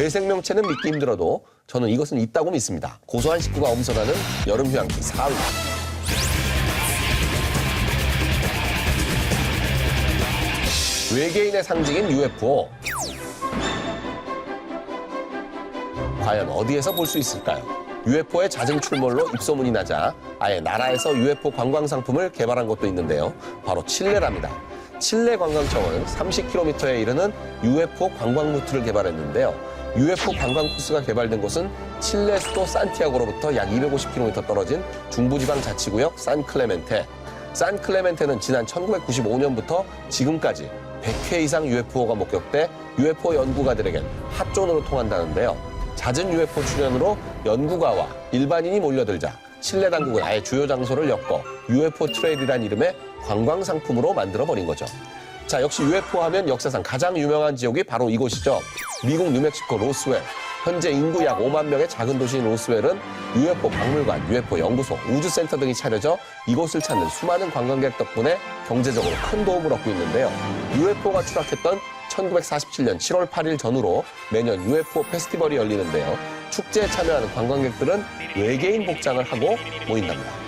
제 생명체는 믿기 힘들어도 저는 이것은 있다고 믿습니다. 고소한 식구가 엄선하는 여름 휴양지 4위. 외계인의 상징인 UFO. 과연 어디에서 볼 수 있을까요? UFO의 잦은 출몰로 입소문이 나자 아예 나라에서 UFO 관광 상품을 개발한 곳도 있는데요. 바로 칠레랍니다. 칠레 관광청은 30km에 이르는 UFO 관광 루트를 개발했는데요. UFO 관광 코스가 개발된 곳은 칠레 수도 산티아고로부터 약 250km 떨어진 중부지방 자치구역 산클레멘테. 산클레멘테는 지난 1995년부터 지금까지 100회 이상 UFO가 목격돼 UFO 연구가들에겐 핫존으로 통한다는데요. 잦은 UFO 출현으로 연구가와 일반인이 몰려들자 칠레 당국은 아예 주요 장소를 엮어 UFO 트레일이란 이름의 관광 상품으로 만들어 버린 거죠. 자, 역시 UFO 하면 역사상 가장 유명한 지역이 바로 이곳이죠. 미국 뉴멕시코 로스웰. 현재 인구 약 5만 명의 작은 도시인 로스웰은 UFO 박물관, UFO 연구소, 우주센터 등이 차려져 이곳을 찾는 수많은 관광객 덕분에 경제적으로 큰 도움을 얻고 있는데요. UFO가 추락했던 1947년 7월 8일 전후로 매년 UFO 페스티벌이 열리는데요. 축제에 참여하는 관광객들은 외계인 복장을 하고 모인답니다.